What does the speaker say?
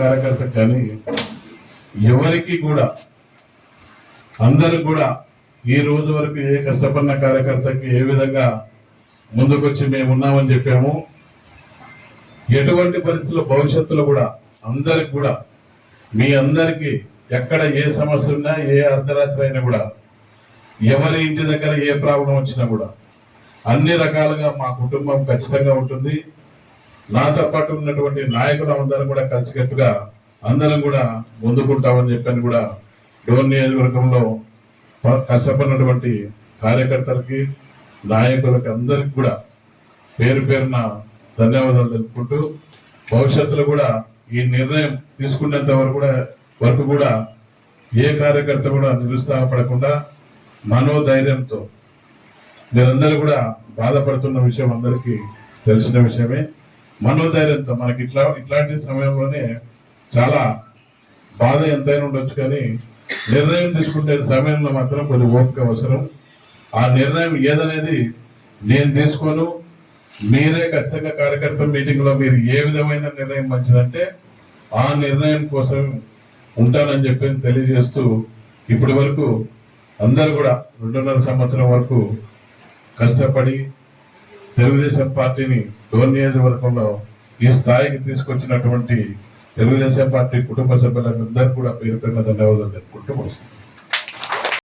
కార్యకర్త కానీ ఎవరికి కూడా అందరూ కూడా ఈ రోజు వరకు ఏ కష్టపడిన కార్యకర్తకి ఏ విధంగా ముందుకొచ్చి మేము ఉన్నామని చెప్పాము. ఎటువంటి పరిస్థితుల్లో భవిష్యత్తులో కూడా అందరికి కూడా మీ అందరికీ ఎక్కడ ఏ సమస్య ఉన్నా ఏ అర్ధరాత్రి అయినా కూడా ఎవరి ఇంటి దగ్గర ఏ ప్రాబ్లం వచ్చినా కూడా అన్ని రకాలుగా మా కుటుంబం ఖచ్చితంగా ఉంటుంది. నాతో పాటు ఉన్నటువంటి నాయకులు అందరం కూడా కలిసికట్టుగా అందరం కూడా ముందుకుంటామని చెప్పని కూడా డోర్ నియోజకవర్గంలో కష్టపడినటువంటి కార్యకర్తలకి నాయకులకి అందరికి కూడా పేరు పేరున ధన్యవాదాలు తెలుపుకుంటూ భవిష్యత్తులో కూడా ఈ నిర్ణయం తీసుకునేంత వరకు కూడా వరకు కూడా ఏ కార్యకర్త కూడా నిరుత్సాహపడకుండా మనోధైర్యంతో మీరందరూ కూడా బాధపడుతున్న విషయం అందరికీ తెలిసిన విషయమే. మనోధైర్యంతో మనకి ఇట్లా ఇట్లాంటి సమయంలోనే చాలా బాధ ఎంతైనా ఉండొచ్చు కానీ నిర్ణయం తీసుకునే సమయంలో మాత్రం కొద్ది ఓపిక అవసరం. ఆ నిర్ణయం ఏదనేది నేను తీసుకోను. మీరే ఖచ్చితంగా కార్యకర్త మీటింగ్లో మీరు ఏ విధమైన నిర్ణయం మంచిదంటే ఆ నిర్ణయం కోసం ఉంటానని చెప్పి తెలియజేస్తూ ఇప్పటి వరకు అందరు కూడా రెండున్నర సంవత్సరం వరకు కష్టపడి తెలుగుదేశం పార్టీని డోర్ నియోజకవర్గంలో ఈ స్థాయికి తీసుకొచ్చినటువంటి తెలుగుదేశం పార్టీ కుటుంబ సభ్యులందరూ కూడా పేరు పేరున ధన్యవాదాలు తెలుపుకుంటూ వస్తుంది